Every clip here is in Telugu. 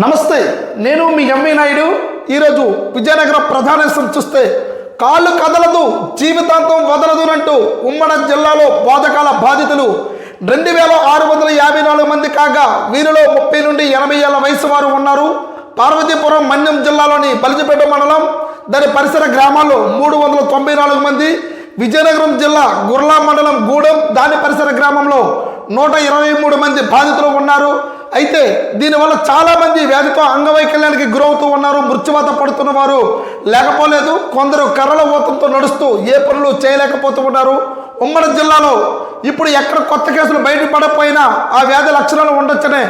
నమస్తే నేను మీ ఎంవి నాయుడు. ఈరోజు విజయనగరం ప్రధాన చూస్తే కాళ్ళు కదలదు జీవితాంతం వదలదు అంటూ ఉమ్మడి జిల్లాలో బాధకాల బాధితులు. రెండు వేల ఆరు వందల యాభై నాలుగు మంది కాగా వీరిలో ముప్పై నుండి ఎనభై ఏళ్ళ వయసు వారు ఉన్నారు. పార్వతీపురం మన్యం జిల్లాలోని బలిజిపేట మండలం దాని పరిసర గ్రామాల్లో మూడు వందల తొంభై నాలుగు మంది. విజయనగరం జిల్లా గుర్లా మండలం గూడెం దాని పరిసర గ్రామంలో నూట ఇరవై మూడు మంది బాధితులు ఉన్నారు. అయితే దీనివల్ల చాలామంది వ్యాధితో అంగవైకల్యానికి గురవుతూ ఉన్నారు మృత్యువాత పడుతున్న వారు లేకపోలేదు కొందరు కర్రల ఊతంతో నడుస్తూ ఏ పనులు చేయలేకపోతూ ఉన్నారు. ఉమ్మడి జిల్లాలో ఇప్పుడు ఎక్కడ కొత్త కేసులు బయటపడకపోయినా ఆ వ్యాధి లక్షణాలు ఉండొచ్చనే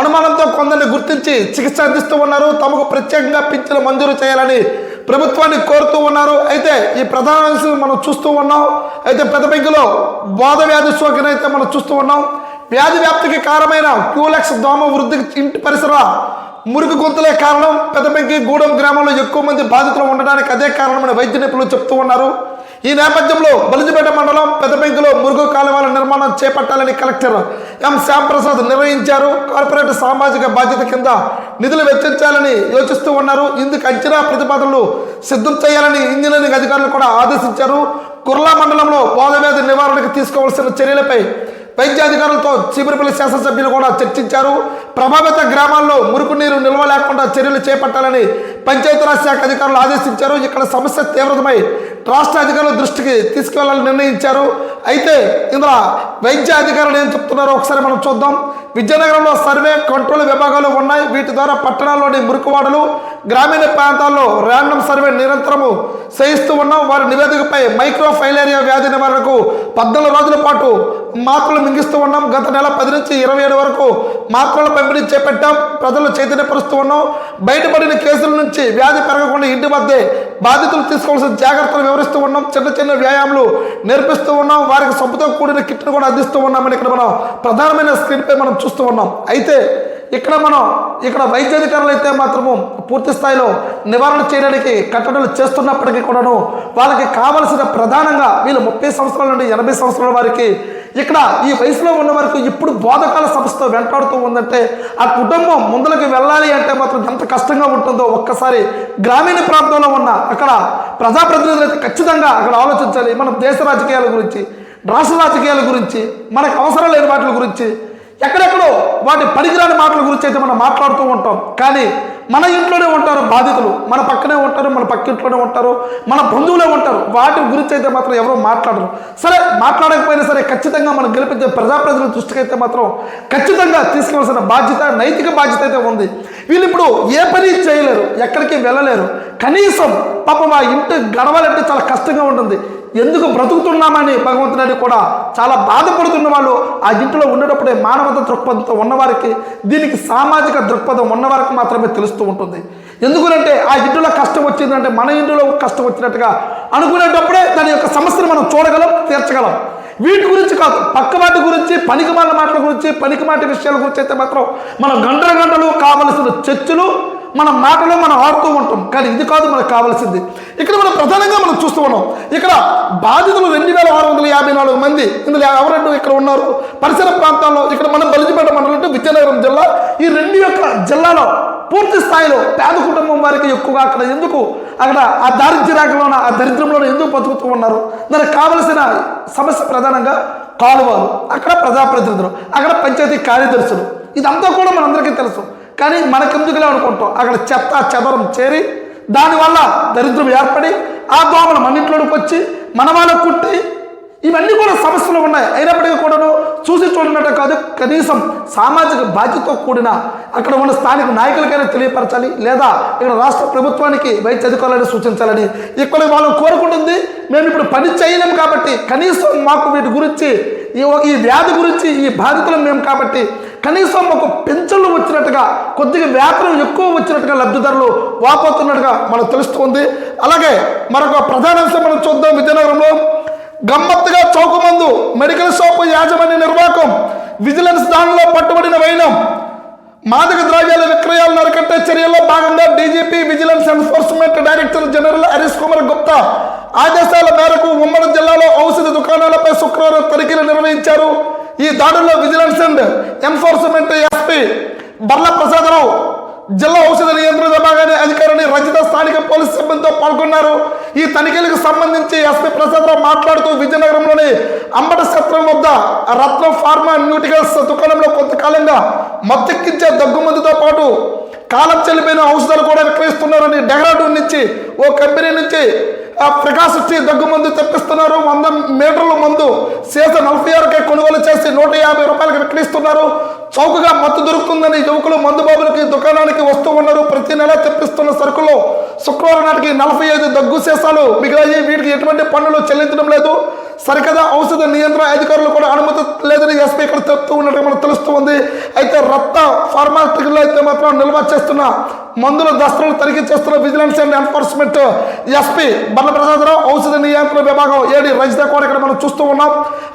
అనుమానంతో కొందరిని గుర్తించి చికిత్స అందిస్తూ ఉన్నారు. తమకు ప్రత్యేకంగా పింఛను మంజూరు చేయాలని ప్రభుత్వాన్ని కోరుతూ ఉన్నారు. అయితే ఈ ప్రధాన మనం చూస్తూ ఉన్నాం. అయితే పెద్ద పెంకులో బోధ వ్యాధి సోకిన అయితే మనం చూస్తూ ఉన్నాం. వ్యాధి వ్యాప్తికి కారణమైన క్యూలెక్స్ దోమ వృద్ధికి ఇంటి పరిసర మురికి గొంతులే కారణం. పెద్దపెంకి గూడెం గ్రామంలో ఎక్కువ మంది బాధితులు ఉండడానికి అదే కారణమని వైద్య నిపుణులు చెప్తూ ఉన్నారు. ఈ నేపథ్యంలో బలిజిపేట మండలం పెద్దపెంకిలో మురుగు కాలువల నిర్మాణం చేపట్టాలని కలెక్టర్ ఎం శ్యాంప్రసాద్ నిర్వహించారు కార్పొరేట్ సామాజిక బాధ్యత కింద నిధులు వెచ్చించాలని యోచిస్తూ ఉన్నారు. ఇందుకు అంచనా ప్రతిపాదనలు సిద్ధం చేయాలని ఇంజనీరింగ్ అధికారులు కూడా ఆదేశించారు. కుర్లా మండలంలో బోధవ్యాధి నివారణకు తీసుకోవాల్సిన చర్యలపై వైద్యాధికారులతో చీపురుపల్లి శాసనసభ్యులు కూడా చర్చించారు. ప్రభావిత గ్రామాల్లో మురుకు నీరు నిల్వ లేకుండా చర్యలు చేపట్టాలని పంచాయతీరాజ్ శాఖ అధికారులు ఆదేశించారు. ఇక్కడ సమస్య తీవ్రతమై రాష్ట్ర అధికారుల దృష్టికి తీసుకువెళ్ళాలని నిర్ణయించారు. అయితే ఇందులో వైద్య అధికారులు ఏం చెప్తున్నారో ఒకసారి మనం చూద్దాం. విజయనగరంలో సర్వే కంట్రోల్ విభాగాలు ఉన్నాయి. వీటి ద్వారా పట్టణాల్లోని మురుకువాడలు గ్రామీణ ప్రాంతాల్లో ర్యాండమ్ సర్వే నిరంతరము చేయిస్తూ ఉన్నాం. వారి నివేదికపై మైక్రో ఫైలేరియా వ్యాధి నివారణకు పద్నాలుగు రోజుల పాటు మాత్రలు మింగిస్తూ ఉన్నాం. గత నెల పది నుంచి ఇరవై ఏడు వరకు మాత్రలు పంపిణీ చేపట్టాం. ప్రజలు చైతన్యపరుస్తూ ఉన్నాం. బయటపడిన కేసుల నుంచి వ్యాధి పెరగకుండా ఇంటి వద్దే బాధితులు తీసుకోవాల్సిన జాగ్రత్తలు వివరిస్తూ ఉన్నాం. చిన్న చిన్న వ్యాయామాలు నేర్పిస్తూ ఉన్నాం. వారికి సొంతతో కూడిన కిట్ను కూడా అందిస్తూ ఉన్నామని ఇక్కడ మనం ప్రధానమైన స్క్రీన్పై మనం చూస్తూ ఉన్నాం. అయితే ఇక్కడ మనం ఇక్కడ వైద్యాధికారులు అయితే మాత్రము పూర్తి స్థాయిలో నివారణ చేయడానికి కట్టడలు చేస్తున్నప్పటికీ కూడాను వాళ్ళకి కావలసిన ప్రధానంగా వీళ్ళు ముప్పై సంవత్సరాల నుండి ఎనభై సంవత్సరాల వారికి ఇక్కడ ఈ వయసులో ఉన్న వరకు ఇప్పుడు బోధకాల సంస్థ వెంటాడుతూ ఉందంటే ఆ కుటుంబం ముందులకు వెళ్ళాలి అంటే మాత్రం ఎంత కష్టంగా ఉంటుందో ఒక్కసారి గ్రామీణ ప్రాంతంలో ఉన్న అక్కడ ప్రజాప్రతినిధులు అయితే ఖచ్చితంగా అక్కడ ఆలోచించాలి. మనం దేశ రాజకీయాల గురించి రాష్ట్ర రాజకీయాల గురించి మనకు అవసరం లేని వాటి గురించి ఎక్కడెక్కడో వాటి పనికిరాని మాటల గురించి అయితే మనం మాట్లాడుతూ ఉంటాం. కానీ మన ఇంట్లోనే ఉంటారు బాధితులు. మన పక్కనే ఉంటారు మన పక్కింట్లోనే ఉంటారు మన బంధువులే ఉంటారు. వాటి గురించి అయితే మాత్రం ఎవరు మాట్లాడరు. సరే మాట్లాడకపోయినా సరే ఖచ్చితంగా మనం గెలిపించే ప్రజాప్రతినిధుల దృష్టికి అయితే మాత్రం ఖచ్చితంగా తీసుకోవాల్సిన బాధ్యత నైతిక బాధ్యత అయితే ఉంది. వీళ్ళు ఇప్పుడు ఏ పని చేయలేరు ఎక్కడికి వెళ్ళలేరు. కనీసం పాపం ఆ ఇంటి గడవాలంటే చాలా కష్టంగా ఉంటుంది. ఎందుకు బ్రతుకుతున్నామని భగవంతుడని కూడా చాలా బాధపడుతున్న వాళ్ళు ఆ ఇంట్లో ఉండేటప్పుడే మానవత దృక్పథంతో ఉన్నవారికి దీనికి సామాజిక దృక్పథం ఉన్నవారికి మాత్రమే తెలుస్తూ ఉంటుంది. ఎందుకంటే ఆ ఇంటిలో కష్టం వచ్చిందంటే మన ఇంటిలో కష్టం వచ్చినట్టుగా అనుకునేటప్పుడే దాని యొక్క సమస్యను మనం చూడగలం తీర్చగలం. వీటి గురించి కాదు పక్క వాటి గురించి పనికి మాటల గురించి పనికి విషయాల గురించి అయితే మాత్రం మనం గంటల గంటలు కావలసిన చర్చలు మన మాటలో మనం ఆడుతూ ఉంటాం. కానీ ఇది కాదు మనకు కావాల్సింది. ఇక్కడ మనం ప్రధానంగా మనం చూస్తూ ఉన్నాం. ఇక్కడ బాధితులు రెండు వేల ఆరు వందల యాభై నాలుగు మంది ఇందులో ఎవరంటూ ఇక్కడ ఉన్నారు? పరిసర ప్రాంతాల్లో ఇక్కడ మనం బలిజిపేట మండలం విజయనగరం జిల్లా ఈ రెండు యొక్క జిల్లాలో పూర్తి స్థాయిలో పేద కుటుంబం వారికి ఎక్కువగా అక్కడ ఎందుకు? అక్కడ ఆ దారిద్ర్యరేఖలోన ఆ దరిద్రంలో ఎందుకు బతుకుతూ ఉన్నారు? దానికి కావలసిన సమస్య ప్రధానంగా కాలువలు అక్కడ ప్రజాప్రతినిధులు అక్కడ పంచాయతీ కార్యదర్శులు. ఇదంతా కూడా మనందరికీ తెలుసు. కానీ మనకెందుకులే అనుకుంటాం. అక్కడ చెత్త చెదరం చేరి దానివల్ల దరిద్రం ఏర్పడి ఆ దోమలు మన ఇంట్లోకి వచ్చి మన వాళ్ళకు కుట్టి ఇవన్నీ కూడా సమస్యలు ఉన్నాయి. అయినప్పటికీ కూడాను చూసి చూడనట్టు కాదు కనీసం సామాజిక బాధ్యతతో కూడిన అక్కడ ఉన్న స్థానిక నాయకులకైనా తెలియపరచాలి లేదా ఇక్కడ రాష్ట్ర ప్రభుత్వానికి వైద్య అధికారులను సూచించాలని ఇక్కడ వాళ్ళు కోరుకుంటుంది. మేము ఇప్పుడు పని చేయలేము కాబట్టి కనీసం మాకు వీటి గురించి ఈ ఈ వ్యాధి గురించి ఈ బాధితులు మేము కాబట్టి కనీసం ఒక పెంచలు వచ్చినట్టుగా కొద్దిగా వ్యాపారం ఎక్కువ వచ్చినట్టుగా లబ్ధిదారులు వాపోతున్నట్టుగా మనకు తెలుస్తుంది. అలాగే మరొక ప్రధాన అంశం మనం చూద్దాం విజయనగరంలో. గమ్మత్తుగా చౌకమందు మెడికల్ షాపు యాజమాన్య నిర్వాహకం విజిలెన్స్ దానిలో పట్టుబడిన వైనం మాదక ద్రవ్యాల విక్రయాలను అరికట్టే చర్యల్లో భాగంగా DGP vigilance enforcement director general Harish Kumar Gupta ఆదేశాల మేరకు ఉమ్మడి జిల్లాలో ఔషధ దుకాణాలపై శుక్రవారం తనిఖీలు నిర్వహించారు. ఈ దాడుల్లో vigilance and enforcement SP Barla Prasada Rao జిల్లా ఔషధ నియంత్రణ విభాగాన్ని అధికారిని రచిత స్థానిక పోలీసు సిబ్బందితో పాల్గొన్నారు. ఈ తనిఖీలకు సంబంధించి ఎస్పీ ప్రసాదరావు మాట్లాడుతూ విజయనగరంలోని అంబట సత్రం వద్ద రత్నం ఫార్మా న్యూటికల్స్ దుకాణంలో కొంతకాలంగా మత్తెక్కించే దగ్గుమందుతో పాటు కాలం చెల్లిపోయిన ఔషధాలు కూడా విక్రయిస్తున్నారని డెహ్రాడూన్ నుంచి ఓ కంపెనీ నుంచి ఆ ప్రకాశ్ వచ్చి దగ్గు మందు తెప్పిస్తున్నారు. వంద మీటర్ల మందు సీస నలభై ఆరుకే కొనుగోలు చేసి నూట యాభై రూపాయలకు విక్రయిస్తున్నారు. చౌకగా మత్తు దొరుకుతుందని యువకులు మందు బాబులకి దుకాణానికి వస్తూ ఉన్నారు. ప్రతి నెల తెప్పిస్తున్న సరుకులు శుక్రవారం నాటికి నలభై ఐదు దగ్గు సీసాలు మిగిలాయి. వీటికి ఎటువంటి పన్నులు చెల్లించడం లేదు. సరికదా ఔషధ నియంత్రణ అధికారులు కూడా అనుమతి లేదని ఎస్పీ ఇక్కడ చెప్తూ ఉన్నట్టు మనకు తెలుస్తూ ఉంది. అయితే రక్త ఫార్మాటికల్లో అయితే మాత్రం నిల్వ చేస్తున్న మందుల దస్తలు తనిఖీ చేస్తున్న vigilance and enforcement SP Bandla Prasadarao ఔషధ నియంత్రణ విభాగం ఏడి రజిత కూడా ఇక్కడ మనం చూస్తూ ఉన్నాం.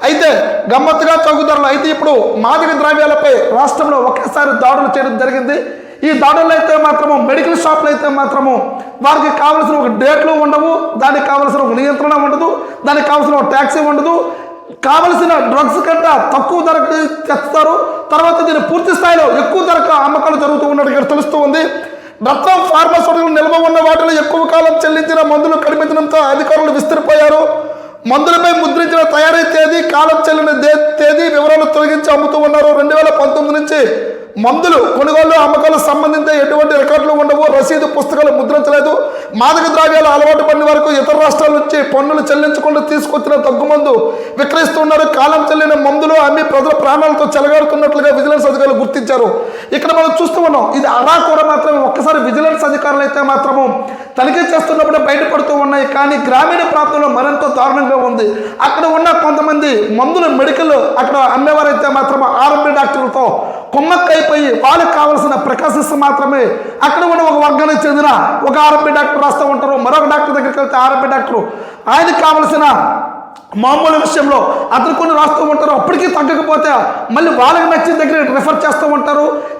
అయితే గమ్మత్తుగా చౌకధరలు. అయితే ఇప్పుడు మాదక ద్రవ్యాలపై రాష్ట్రంలో ఒకేసారి దాడులు చేయడం జరిగింది. ఈ దాడుల్లో అయితే మాత్రము మెడికల్ షాప్లు అయితే మాత్రము వారికి కావలసిన ఒక డేట్లు ఉండవు దానికి కావలసిన ఒక నియంత్రణ ఉండదు దానికి కావలసిన ఒక ట్యాక్సీ ఉండదు. కావలసిన డ్రగ్స్ కంటే తక్కువ ధరకు తెస్తారు. తర్వాత దీన్ని పూర్తి స్థాయిలో ఎక్కువ ధరకు అమ్మకాలు జరుగుతూ ఉన్నట్టు తెలుస్తూ ఉంది. రత్నం ఫార్మాస్యూటికల్ నిల్వ ఉన్న వాటిలో ఎక్కువ కాలం చెల్లించిన మందులు కనిపించడంతో అధికారులు విస్తరిపోయారు. మందులపై ముద్రించిన తయారీ తేదీ కాలం చెల్లిన దే- తేదీ వివరాలు తొలగించి అమ్ముతూ ఉన్నారు. రెండు వేల పంతొమ్మిది నుంచి మందులు కొనుగోలు అమ్మకాలు సంబంధించి ఎటువంటి రికార్డులు ఉండవు రసీదు పుస్తకాలు ముద్రించలేదు. మాదక ద్రవ్యాలు అలవాటు పడిన వరకు ఇతర రాష్ట్రాల నుంచి పన్నులు చెల్లించకుండా తీసుకొచ్చిన తగ్గుమందు విక్రయిస్తున్నారు. కాలం చెల్లిన మందులు అమ్మి ప్రజల ప్రాణాలతో చెలగాడుతున్నట్లుగా విజిలెన్స్ అధికారులు గుర్తించారు. ఇక్కడ మనం చూస్తూ ఉన్నాం ఇది అలా కూడా మాత్రమే ఒక్కసారి విజిలెన్స్ అధికారులు అయితే మాత్రము తనిఖీ చేస్తున్నప్పుడు బయటపడుతూ ఉన్నాయి. కానీ గ్రామీణ ప్రాంతంలో మరింత దారుణంగా ఉంది. అక్కడ ఉన్న కొంతమంది మందులు మెడికల్ అక్కడ అమ్మేవారైతే మాత్రం ఆర్ఎంపీ డాక్టర్లతో కొమ్మక్కైపోయి వాళ్ళకి కావాల్సిన ప్రకాశిస్తూ మాత్రమే అక్కడ ఉన్న ఒక వర్గానికి చెందిన ఒక ఆర్ఎంపీ డాక్టర్ రాస్తూ ఉంటారు. మరొక డాక్టర్ దగ్గరికి వెళ్తే ఆర్ఎంపీ డాక్టర్. ఆయనకి కావలసిన మామూలు విషయంలో అతను కొన్ని రాస్తూ ఉంటారు. అప్పటికీ తగ్గకపోతే మళ్ళీ వాళ్ళకి నచ్చిన దగ్గర రిఫర్ చేస్తారు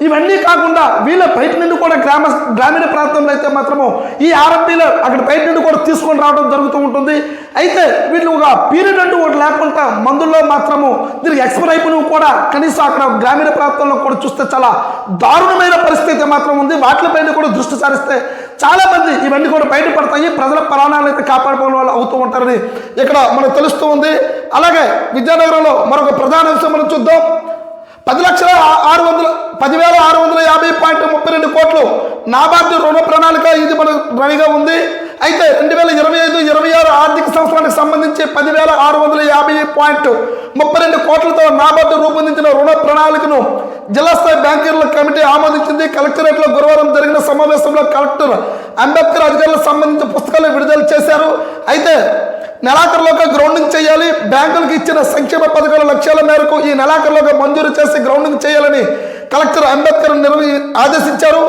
ఇవన్నీ కాకుండా వీళ్ళ బయట నుండి కూడా గ్రామ గ్రామీణ ప్రాంతంలో అయితే మాత్రము ఈ ఆర్ఎంపీలో అక్కడ బయట నుండి కూడా తీసుకొని రావడం జరుగుతూ ఉంటుంది. అయితే వీళ్ళు ఒక పీరియడ్ అంటూ ఒకటి లేకుండా మందుల్లో మాత్రము దీనికి ఎక్స్పైర్ అయిపోయినవి కూడా కనీసం అక్కడ గ్రామీణ ప్రాంతంలో కూడా చూస్తే చాలా దారుణమైన పరిస్థితి మాత్రం ఉంది. వాటిపైన కూడా దృష్టి సారిస్తే చాలా మంది ఇవన్నీ కూడా బయటపడతాయి. ప్రజల ప్రాణాలను అయితే కాపాడుకోవడం వాళ్ళు అవుతూ ఉంటారని ఇక్కడ మనకు తెలుస్తూ ఉంది. అలాగే విద్యానగరంలో మరొక ప్రధాన అంశం మనం చూద్దాం. పది లక్షల ఆరు వందల పదివేల ఆరు వందల యాభై పాయింట్ ముప్పై రెండు కోట్లు నాబార్డు రుణ ప్రణాళిక ఇది మన రవిగా ఉంది. అయితే రెండు వేల ఇరవై ఐదు ఇరవై ఆరు ఆర్థిక సంవత్సరానికి సంబంధించి పదివేల ఆరు వందల యాభై పాయింట్ ముప్పై రెండు కోట్లతో నాబార్డు రూపొందించిన రుణ ప్రణాళికను జిల్లా స్థాయి బ్యాంకర్ల కమిటీ ఆమోదించింది. కలెక్టరేట్లో గురువారం జరిగిన సమావేశంలో కలెక్టర్ అంబేద్కర్ అధికారులకు సంబంధించిన పుస్తకాలు విడుదల చేశారు. అయితే నెలాఖరులోగా గ్రౌండింగ్ చేయాలి. బ్యాంకులకు ఇచ్చిన సంక్షేమ పథకాల లక్ష్యాల మేరకు ఈ నెలాఖరులోగా మంజూరు చేసి గ్రౌండింగ్ చేయాలని కలెక్టర్ అంబేద్కర్ నిర్వహి ఆదేశించారు.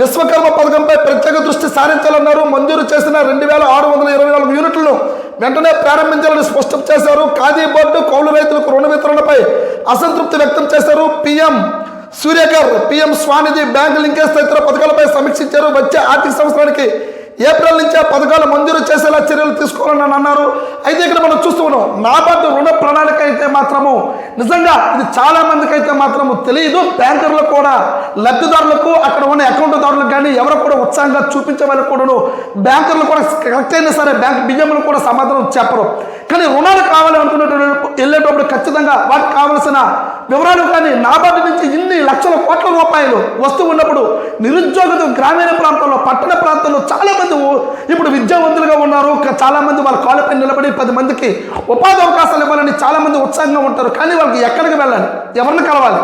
విశ్వకర్మ పథకంపై ప్రత్యేక దృష్టి సారించాలన్నారు. మంజూరు చేసిన రెండు వేల ఆరు వందల ఇరవై నాలుగు యూనిట్లను వెంటనే ప్రారంభించాలని స్పష్టం చేశారు. ఖాదీ బోర్డు కౌలు రైతులకు రుణ వితరణపై అసంతృప్తి వ్యక్తం చేశారు. PM Suryaghar PM Svanidhi bank linkage తదితర పథకాలపై సమీక్షించారు. వచ్చే ఆర్థిక సంవత్సరానికి ఏప్రిల్ నుంచి ఆ పథకాలు మంజూరు చేసేలా చర్యలు తీసుకోవాలని అని అన్నారు. అయితే ఇక్కడ మనం చూస్తున్నాం నాబార్డు రుణ ప్రణాళిక అయితే మాత్రము నిజంగా ఇది చాలా మందికి అయితే మాత్రము తెలియదు. బ్యాంకర్లకు కూడా లబ్ధిదారులకు అక్కడ ఉన్న అకౌంట్దారులకు కానీ ఎవరు కూడా ఉత్సాహంగా చూపించే వాళ్ళకు కూడాను బ్యాంకర్లు కూడా కరెక్ట్ అయినా సరే బ్యాంక్ బియ్యంలు కూడా సమాధానం చెప్పరు. కానీ రుణాలు కావాలి అనుకునేటప్పుడు వెళ్ళేటప్పుడు ఖచ్చితంగా వాటికి కావలసిన వివరాలు కానీ నాబార్డు నుంచి ఇన్ని లక్షల కోట్ల రూపాయలు వస్తూ ఉన్నప్పుడు నిరుద్యోగత గ్రామీణ ప్రాంతంలో పట్టణ ప్రాంతంలో చాలామంది ఇప్పుడు విద్యావంతులుగా ఉన్నారు. చాలామంది వాళ్ళ కాళ్ళపై నిలబడి పది మందికి ఉపాధి అవకాశాలు ఇవ్వాలని చాలామంది ఉత్సాహంగా ఉంటారు. కానీ వాళ్ళకి ఎక్కడికి వెళ్ళాలి? ఎవరిని కలవాలి?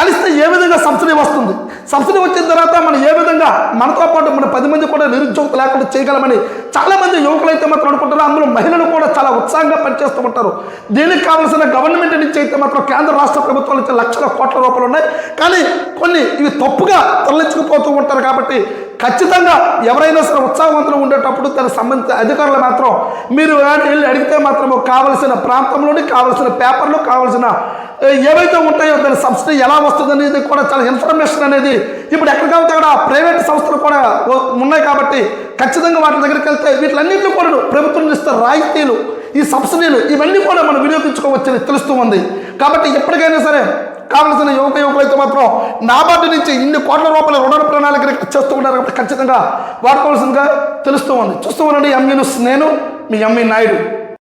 కలిస్తే ఏ విధంగా సబ్సిడీ వస్తుంది? సబ్సిడీ వచ్చిన తర్వాత మనం ఏ విధంగా మనతో పాటు మన పది మంది కూడా నిరుద్యోగత లేకుండా చేయగలమని చాలామంది యువకులైతే యువకులు అయితే మాత్రం అనుకుంటారు. అందులో మహిళలు కూడా చాలా ఉత్సాహంగా పనిచేస్తూ ఉంటారు. దీనికి కావాల్సిన గవర్నమెంట్ నుంచి అయితే మాత్రం కేంద్ర రాష్ట్ర ప్రభుత్వాలు అయితే లక్షల కోట్ల రూపాయలు ఉన్నాయి. కానీ కొన్ని ఇవి తప్పుగా తరలించుకుపోతూ ఉంటారు కాబట్టి ఖచ్చితంగా ఎవరైనా సరే ఉత్సాహవంతులు ఉండేటప్పుడు తన సంబంధించిన అధికారులు మాత్రం మీరు వెళ్ళి అడిగితే మాత్రం కావలసిన ప్రాంతంలోని కావలసిన పేపర్లు కావలసిన ఏవైతే ఉంటాయో దాని సబ్సిడీ ఎలా వస్తుంది అనేది కూడా చాలా ఇన్ఫర్మేషన్ అనేది ఇప్పుడు ఎక్కడ అక్కడ ప్రైవేట్ సంస్థలు కూడా ఉన్నాయి కాబట్టి ఖచ్చితంగా వాటి దగ్గరికి వెళ్తే వీటిలన్నింటినీ కూడా ప్రభుత్వం ఇస్తే రాయితీలు ఈ సబ్సిడీలు ఇవన్నీ కూడా మనం వినియోగించుకోవచ్చని తెలుస్తూ ఉంది. కాబట్టి ఎప్పటికైనా సరే కావలసిన యువక యువకులైతే మాత్రం నాబార్డు నుంచి ఇన్ని కోట్ల రూపాయల రుణ ప్రణాళిక చేస్తూ ఉన్నారు కాబట్టి ఖచ్చితంగా వాడుకోవాల్సిందిగా తెలుస్తూ ఉంది. చూస్తూ ఉండండి ఎంఈ నేను మీ ఎంఈ నాయుడు.